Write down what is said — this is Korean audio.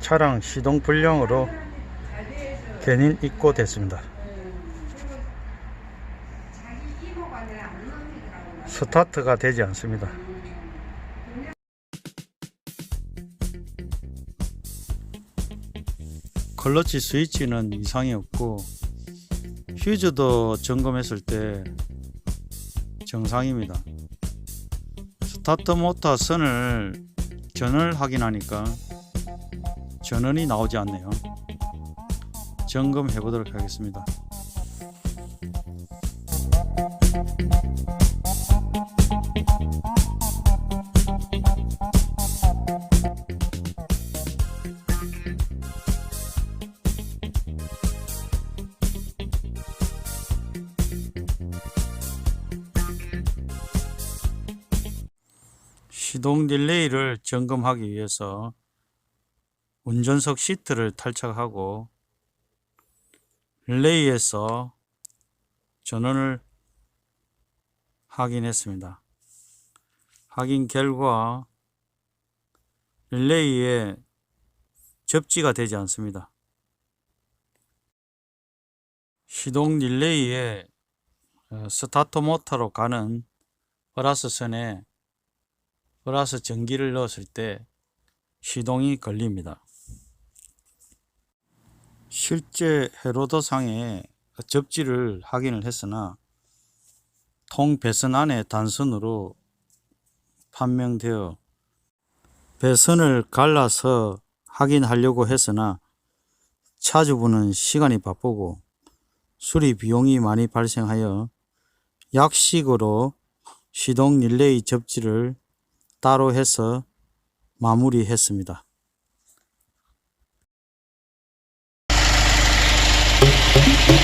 차량 시동 불량으로 견인 입고됐습니다. 스타트가 되지 않습니다. 클러치 스위치는 이상이 없고 휴즈도 점검했을 때 정상입니다. 스타트 모터 선을 전원을 확인하니까 전원이 나오지 않네요. 점검해 보도록 하겠습니다. 시동 딜레이를 점검하기 위해서 운전석 시트를 탈착하고 릴레이에서 전원을 확인했습니다. 확인 결과 릴레이에 접지가 되지 않습니다. 시동 릴레이에 어, 스타트 모터로 가는 플러스 선에 플러스 전기를 넣었을 때 시동이 걸립니다. 실제 헤로더상에 접지를 확인을 했으나 통 배선 안에 단선으로 판명되어 배선을 갈라서 확인하려고 했으나 차주분은 시간이 바쁘고 수리 비용이 많이 발생하여 약식으로 시동 릴레이 접지를 따로 해서 마무리했습니다. Thank you.